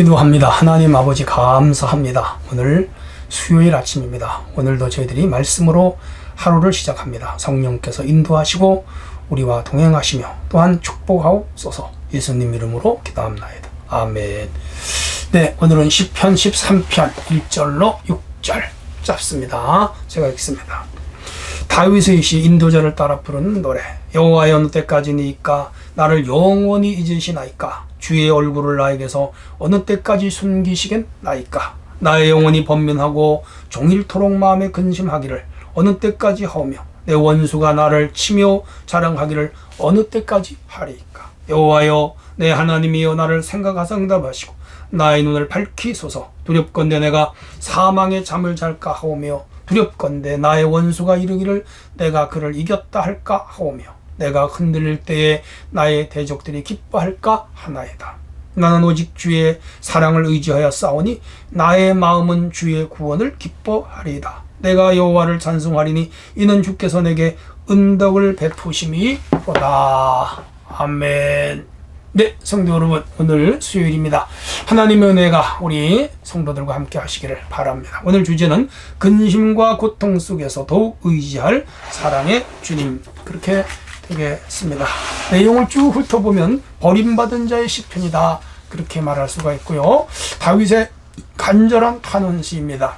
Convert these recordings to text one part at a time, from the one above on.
기도합니다. 하나님 아버지 감사합니다. 오늘 수요일 아침입니다. 오늘도 저희들이 말씀으로 하루를 시작합니다. 성령께서 인도하시고 우리와 동행하시며 또한 축복하옵소서 예수님 이름으로 기도합나이다. 아멘. 네, 오늘은 10편 13편 1절로 6절 짧습니다. 제가 읽습니다. 다윗의 시 인도자를 따라 부르는 노래 여호와여 어느 때까지니까 나를 영원히 잊으시나이까 주의 얼굴을 나에게서 어느 때까지 숨기시겠나이까? 나의 영혼이 번민하고 종일토록 마음에 근심하기를 어느 때까지 하오며 내 원수가 나를 치며 자랑하기를 어느 때까지 하리이까? 여호와여 내 하나님이여 나를 생각하사 응답하시고 나의 눈을 밝히소서 두렵건대 내가 사망의 잠을 잘까 하오며 두렵건대 나의 원수가 이르기를 내가 그를 이겼다 할까 하오며 내가 흔들릴 때에 나의 대적들이 기뻐할까 하나이다. 나는 오직 주의 사랑을 의지하여 싸우니 나의 마음은 주의 구원을 기뻐하리이다. 내가 여호와를 찬송하리니 이는 주께서 내게 은덕을 베푸심이로다. 아멘. 네, 성도 여러분, 오늘 수요일입니다. 하나님의 은혜가 우리 성도들과 함께 하시기를 바랍니다. 오늘 주제는 근심과 고통 속에서 더욱 의지할 사랑의 주님. 그렇게 되겠습니다. 내용을 쭉 훑어보면 버림받은 자의 시편이다. 그렇게 말할 수가 있고요. 다윗의 간절한 탄원시입니다.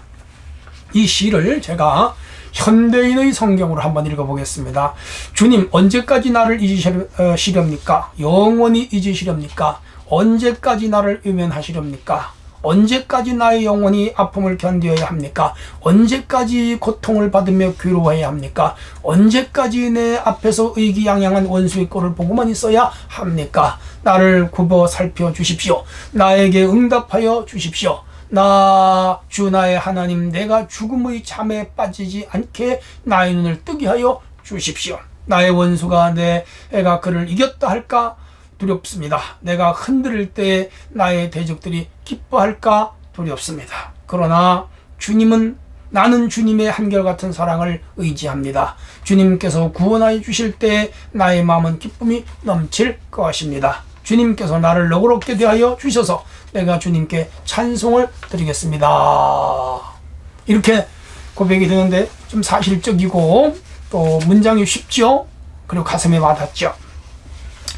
이 시를 제가 현대인의 성경으로 한번 읽어보겠습니다. 주님, 언제까지 나를 잊으시렵니까? 영원히 잊으시렵니까? 언제까지 나를 외면하시렵니까? 언제까지 나의 영혼이 아픔을 견디어야 합니까? 언제까지 고통을 받으며 괴로워해야 합니까? 언제까지 내 앞에서 의기양양한 원수의 꼴을 보고만 있어야 합니까? 나를 굽어 살펴 주십시오. 나에게 응답하여 주십시오. 나, 주 나의 하나님, 내가 죽음의 잠에 빠지지 않게 나의 눈을 뜨게 하여 주십시오. 나의 원수가 내 애가 그를 이겼다 할까 두렵습니다. 내가 흔들릴 때 나의 대적들이 기뻐할까 두렵습니다. 그러나 주님은 나는 주님의 한결같은 사랑을 의지합니다. 주님께서 구원하여 주실 때 나의 마음은 기쁨이 넘칠 것입니다. 주님께서 나를 너그럽게 대하여 주셔서 내가 주님께 찬송을 드리겠습니다. 이렇게 고백이 되는데 좀 사실적이고 또 문장이 쉽죠? 그리고 가슴에 와닿죠?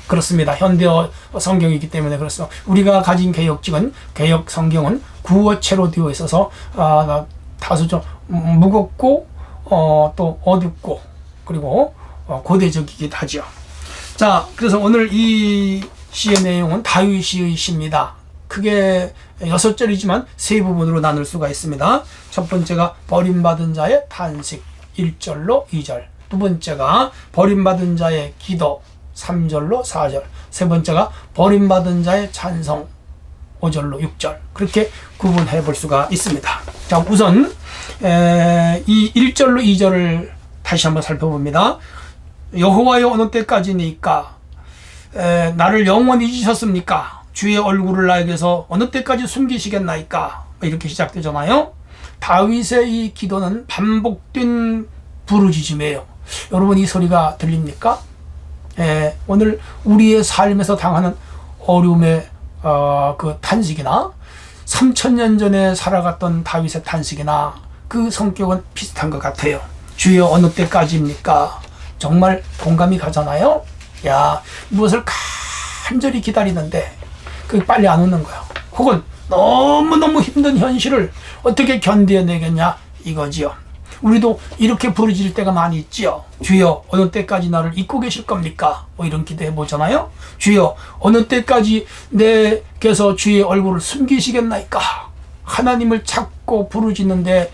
그렇습니다. 현대어 성경이기 때문에 그렇습니다. 우리가 가진 개혁직은 개혁 성경은 구어체로 되어 있어서 아, 다소 좀 무겁고 어, 또 어둡고 그리고 어, 고대적이기도 하죠. 자, 그래서 오늘 이 시의 내용은 다윗의 시입니다. 크게 여섯 절이지만 세 부분으로 나눌 수가 있습니다. 첫 번째가 버림받은 자의 탄식 1절로 2절. 두 번째가 버림받은 자의 기도 3절로 4절. 세 번째가 버림받은 자의 찬성 5절로 6절. 그렇게 구분해 볼 수가 있습니다. 자, 우선 이 1절로 2절을 다시 한번 살펴봅니다. 여호와여 어느 때까지니까 나를 영원히 잊으셨습니까? 주의 얼굴을 나에게서 어느 때까지 숨기시겠나이까? 이렇게 시작되잖아요. 다윗의 이 기도는 반복된 부르짖음이에요. 여러분 이 소리가 들립니까? 예, 오늘 우리의 삶에서 당하는 어려움의 어, 그 탄식이나 3천년 전에 살아갔던 다윗의 탄식이나 그 성격은 비슷한 것 같아요. 주여 어느 때까지입니까? 정말 공감이 가잖아요. 야 무엇을 간절히 기다리는데 그 빨리 안 오는 거야. 혹은 너무너무 힘든 현실을 어떻게 견뎌내겠냐 이거지요. 우리도 이렇게 부르질 때가 많이 있지요. 주여, 어느 때까지 나를 잊고 계실 겁니까? 뭐 이런 기도해 보잖아요. 주여, 어느 때까지 내께서 주의 얼굴을 숨기시겠나이까? 하나님을 찾고 부르짖는데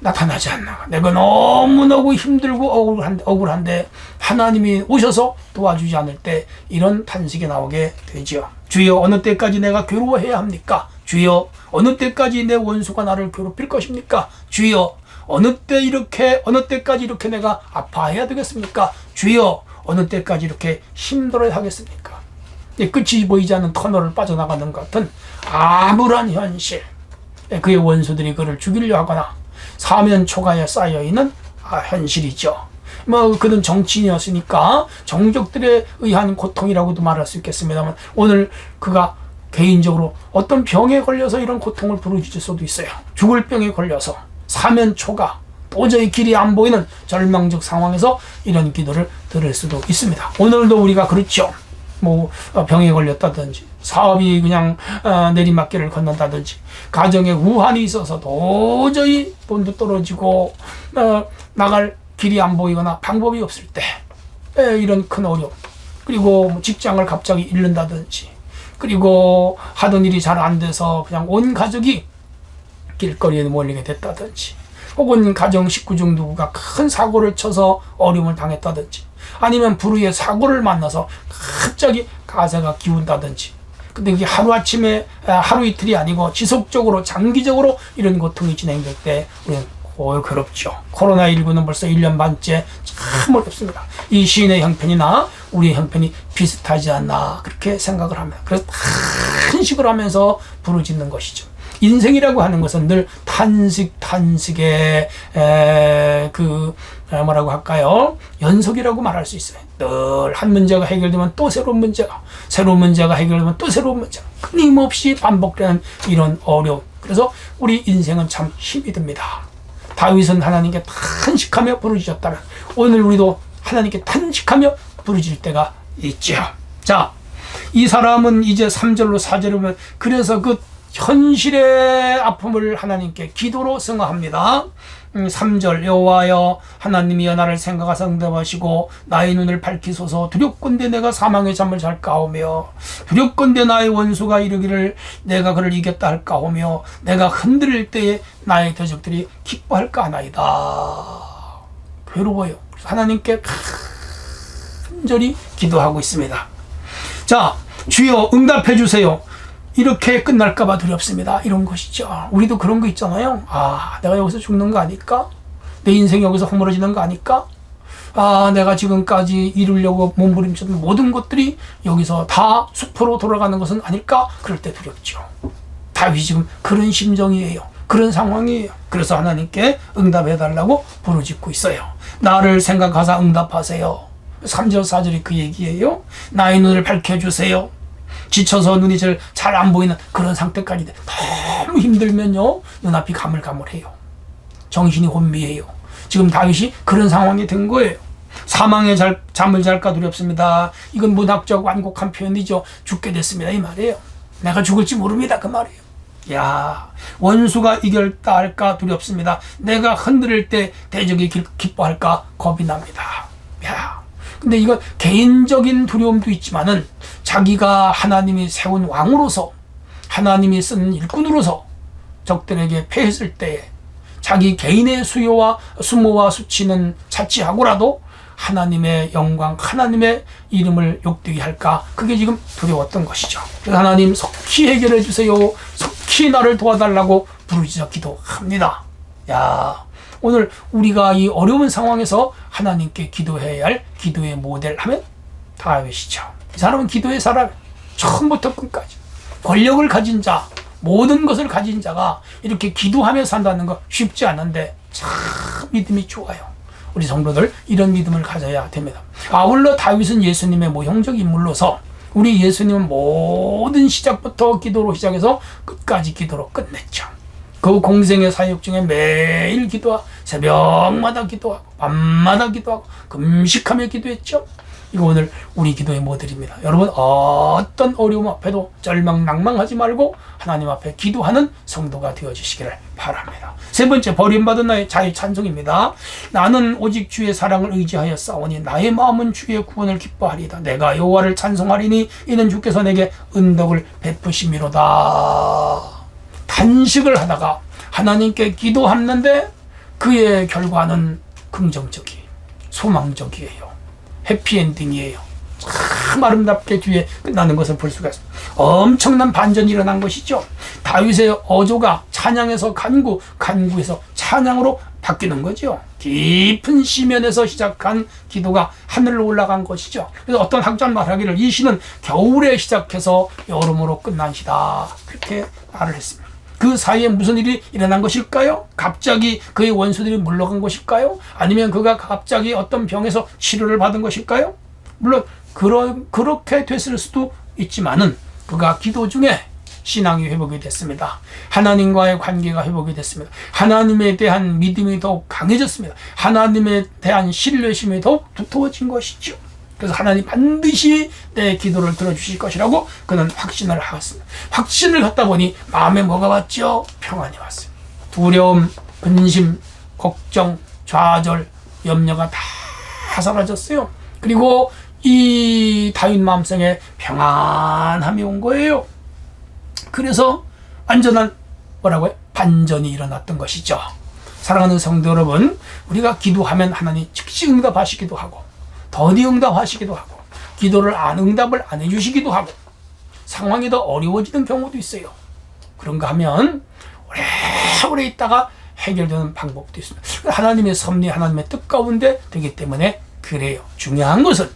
나타나지 않나. 내가 너무너무 힘들고 억울한데, 하나님이 오셔서 도와주지 않을 때 이런 탄식이 나오게 되지요. 주여 어느 때까지 내가 괴로워해야 합니까? 주여 어느 때까지 내 원수가 나를 괴롭힐 것입니까? 주여 어느 때 이렇게 어느 때까지 이렇게 내가 아파해야 되겠습니까? 주여 어느 때까지 이렇게 힘들어야 하겠습니까? 끝이 보이지 않는 터널을 빠져나가는 것 같은 암울한 현실. 그의 원수들이 그를 죽이려 하거나 사면 초가에 쌓여 있는 아, 현실이죠. 뭐 그는 정치인이었으니까 정적들에 의한 고통이라고도 말할 수 있겠습니다만 오늘 그가 개인적으로 어떤 병에 걸려서 이런 고통을 부르짖을 수도 있어요. 죽을 병에 걸려서 사면초가 도저히 길이 안 보이는 절망적 상황에서 이런 기도를 들을 수도 있습니다. 오늘도 우리가 그렇죠. 뭐 어, 병에 걸렸다든지 사업이 그냥 어, 내리막길을 건넌다든지 가정에 우환이 있어서 도저히 돈도 떨어지고 어, 나갈 길이 안 보이거나 방법이 없을 때 에, 이런 큰 어려움. 그리고 뭐 직장을 갑자기 잃는다든지 그리고 하던 일이 잘 안 돼서 그냥 온 가족이 길거리에 몰리게 됐다든지 혹은 가정 식구 중 누구가 큰 사고를 쳐서 어려움을 당했다든지 아니면 불의의 사고를 만나서 갑자기 가세가 기운다든지 근데 이게 하루아침에 아, 하루 이틀이 아니고 지속적으로 장기적으로 이런 고통이 진행될 때 우리는 고 괴롭죠. 코로나19는 벌써 1년 반째 참 어렵습니다. 이 시인의 형편이나 우리의 형편이 비슷하지 않나 그렇게 생각을 합니다. 그래서 탄식을 하면서 부르짖는 것이죠. 인생이라고 하는 것은 늘 탄식 탄식의 에, 그 에, 뭐라고 할까요? 연속이라고 말할 수 있어요. 늘 한 문제가 해결되면 또 새로운 문제가 새로운 문제가 해결되면 또 새로운 문제가 끊임없이 반복되는 이런 어려움. 그래서 우리 인생은 참 힘이 듭니다. 다윗은 하나님께 탄식하며 부르짖었다면 오늘 우리도 하나님께 탄식하며 부르짖을 때가 있죠. 자, 이 사람은 이제 3절로 4절을 보면 그래서 그 현실의 아픔을 하나님께 기도로 승화합니다. 음, 3절 여호와여 하나님이여 나를 생각하사 응답하시고 나의 눈을 밝히소서. 두렵건대 내가 사망의 잠을 잘까오며 두렵건대 나의 원수가 이르기를 내가 그를 이겼다 할까오며 내가 흔들릴 때에 나의 대적들이 기뻐할까 하나이다. 괴로워요. 하나님께 간절히 기도하고 있습니다. 자 주여 응답해 주세요 이렇게 끝날까봐 두렵습니다. 이런 것이죠. 우리도 그런 거 있잖아요. 아, 내가 여기서 죽는 거 아닐까? 내 인생 여기서 허물어지는 거 아닐까? 아, 내가 지금까지 이루려고 몸부림쳤던 모든 것들이 여기서 다 숲으로 돌아가는 것은 아닐까? 그럴 때 두렵죠. 다윗이 지금 그런 심정이에요. 그런 상황이에요. 그래서 하나님께 응답해 달라고 부르짖고 있어요. 나를 생각하사 응답하세요. 3절, 4절이 그 얘기예요. 나의 눈을 밝혀주세요. 지쳐서 눈이 잘 안 보이는 그런 상태까지 돼. 너무 힘들면요 눈앞이 가물가물해요. 정신이 혼미해요. 지금 다윗이 그런 상황이 된 거예요. 사망의 잘, 잠을 잘까 두렵습니다. 이건 문학적 완곡한 표현이죠. 죽게 됐습니다. 이 말이에요. 내가 죽을지 모릅니다. 그 말이에요. 야 원수가 이겼다 할까 두렵습니다. 내가 흔들릴 때 대적이 기뻐할까 겁이 납니다. 야 근데 이건 개인적인 두려움도 있지만은 자기가 하나님이 세운 왕으로서 하나님이 쓴 일꾼으로서 적들에게 패했을 때 자기 개인의 수요와 수모와 수치는 차치하고라도 하나님의 영광, 하나님의 이름을 욕되게 할까? 그게 지금 두려웠던 것이죠. 하나님 속히 해결해 주세요. 속히 나를 도와달라고 부르짖어 기도합니다. 야, 오늘 우리가 이 어려운 상황에서 하나님께 기도해야 할 기도의 모델 하면 다윗이죠. 이 사람은 기도의 사람, 처음부터 끝까지. 권력을 가진 자, 모든 것을 가진 자가 이렇게 기도하며 산다는 거 쉽지 않은데 참 믿음이 좋아요. 우리 성도들 이런 믿음을 가져야 됩니다. 아울러 다윗은 예수님의 모형적 인물로서 우리 예수님은 모든 시작부터 기도로 시작해서 끝까지 기도로 끝냈죠. 그 공생의 사역 중에 매일 기도하고 새벽마다 기도하고 밤마다 기도하고 금식하며 기도했죠. 이거 오늘 우리 기도의 모델입니다. 여러분 어떤 어려움 앞에도 절망 낭망하지 말고 하나님 앞에 기도하는 성도가 되어 주시기를 바랍니다. 세 번째 버림받은 나의 자유 찬송입니다. 나는 오직 주의 사랑을 의지하여 싸우니 나의 마음은 주의 구원을 기뻐하리다. 내가 여호와를 찬송하리니 이는 주께서 내게 은덕을 베푸심이로다. 단식을 하다가 하나님께 기도하는데 그의 결과는 긍정적이 소망적이에요. 해피엔딩이에요. 참 아름답게 뒤에 끝나는 것을 볼 수가 있습니다. 엄청난 반전이 일어난 것이죠. 다윗의 어조가 찬양에서 간구, 간구에서 찬양으로 바뀌는 거죠. 깊은 시면에서 시작한 기도가 하늘로 올라간 것이죠. 그래서 어떤 학자 말하기를 이 시는 겨울에 시작해서 여름으로 끝난 시다. 그렇게 말을 했습니다. 그 사이에 무슨 일이 일어난 것일까요? 갑자기 그의 원수들이 물러간 것일까요? 아니면 그가 갑자기 어떤 병에서 치료를 받은 것일까요? 물론 그러, 그렇게 됐을 수도 있지만은 그가 기도 중에 신앙이 회복이 됐습니다. 하나님과의 관계가 회복이 됐습니다. 하나님에 대한 믿음이 더욱 강해졌습니다. 하나님에 대한 신뢰심이 더욱 두터워진 것이죠. 그래서 하나님 반드시 내 기도를 들어주실 것이라고 그는 확신을 하였습니다. 확신을 갖다 보니 마음에 뭐가 왔죠? 평안이 왔어요. 두려움, 근심, 걱정, 좌절, 염려가 다 사라졌어요. 그리고 이 다윗 마음속에 평안함이 온 거예요. 그래서 완전한 뭐라고요? 반전이 일어났던 것이죠. 사랑하는 성도 여러분, 우리가 기도하면 하나님 즉시 응답하시기도 하고, 더디 응답하시기도 하고, 기도를 안 응답을 안 해주시기도 하고, 상황이 더 어려워지는 경우도 있어요. 그런가 하면 오래오래 있다가 해결되는 방법도 있습니다. 하나님의 섭리, 하나님의 뜻 가운데 되기 때문에 그래요. 중요한 것은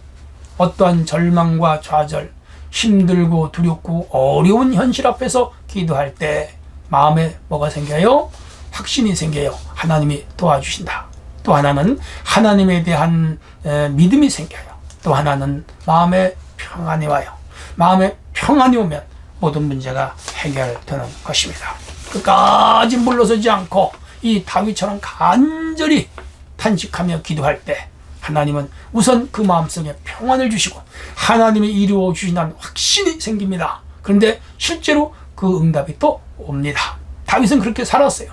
어떠한 절망과 좌절, 힘들고 두렵고 어려운 현실 앞에서 기도할 때 마음에 뭐가 생겨요? 확신이 생겨요. 하나님이 도와주신다. 또 하나는 하나님에 대한 에, 믿음이 생겨요. 또 하나는 마음에 평안이 와요. 마음에 평안이 오면 모든 문제가 해결되는 것입니다. 끝까지 물러서지 않고 이 다윗처럼 간절히 탄식하며 기도할 때 하나님은 우선 그 마음속에 평안을 주시고 하나님이 이루어 주신다는 확신이 생깁니다. 그런데 실제로 그 응답이 또 옵니다. 다윗은 그렇게 살았어요.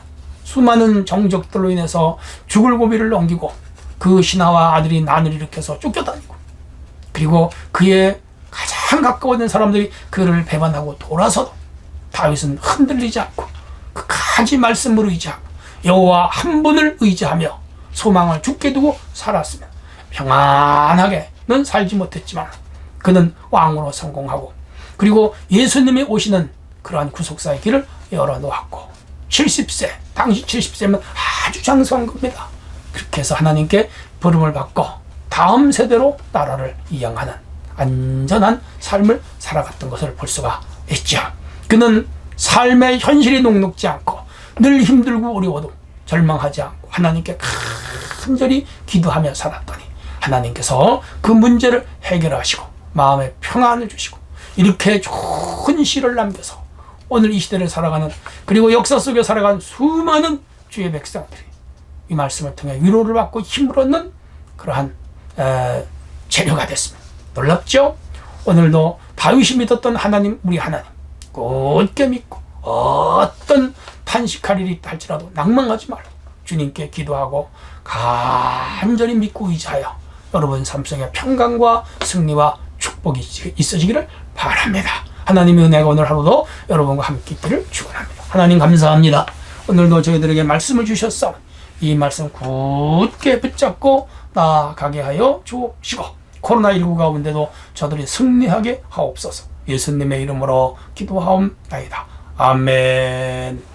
수많은 정적들로 인해서 죽을 고비를 넘기고 그 신하와 아들이 난을 일으켜서 쫓겨다니고 그리고 그의 가장 가까워진 사람들이 그를 배반하고 돌아서도 다윗은 흔들리지 않고 끝까지 말씀으로 의지하고 여호와 한 분을 의지하며 소망을 죽게 두고 살았으며 평안하게는 살지 못했지만 그는 왕으로 성공하고 그리고 예수님이 오시는 그러한 구속사의 길을 열어놓았고 70세 당시 70세면 아주 장수한 겁니다. 그렇게 해서 하나님께 부름을 받고 다음 세대로 나라를 이양하는 안전한 삶을 살아갔던 것을 볼 수가 있죠. 그는 삶의 현실이 녹록지 않고 늘 힘들고 어려워도 절망하지 않고 하나님께 간절히 기도하며 살았더니 하나님께서 그 문제를 해결하시고 마음에 평안을 주시고 이렇게 좋은 시를 남겨서 오늘 이 시대를 살아가는 그리고 역사 속에 살아가는 수많은 주의 백성들이 이 말씀을 통해 위로를 받고 힘을 얻는 그러한 에, 재료가 됐습니다. 놀랍죠? 오늘도 다윗이 믿었던 하나님 우리 하나님 굳게 믿고 어떤 탄식할 일이 있다 할지라도 낭망하지 말고 주님께 기도하고 간절히 믿고 의지하여 여러분 삶 속에 평강과 승리와 축복이 있어지기를 바랍니다. 하나님의 은혜가 오늘 하루도 여러분과 함께 있기를 축원합니다. 하나님 감사합니다. 오늘도 저희들에게 말씀을 주셨어. 이 말씀 굳게 붙잡고 나아가게 하여 주옵시고 코로나19 가운데도 저들이 승리하게 하옵소서. 예수님의 이름으로 기도하옵나이다. 아멘.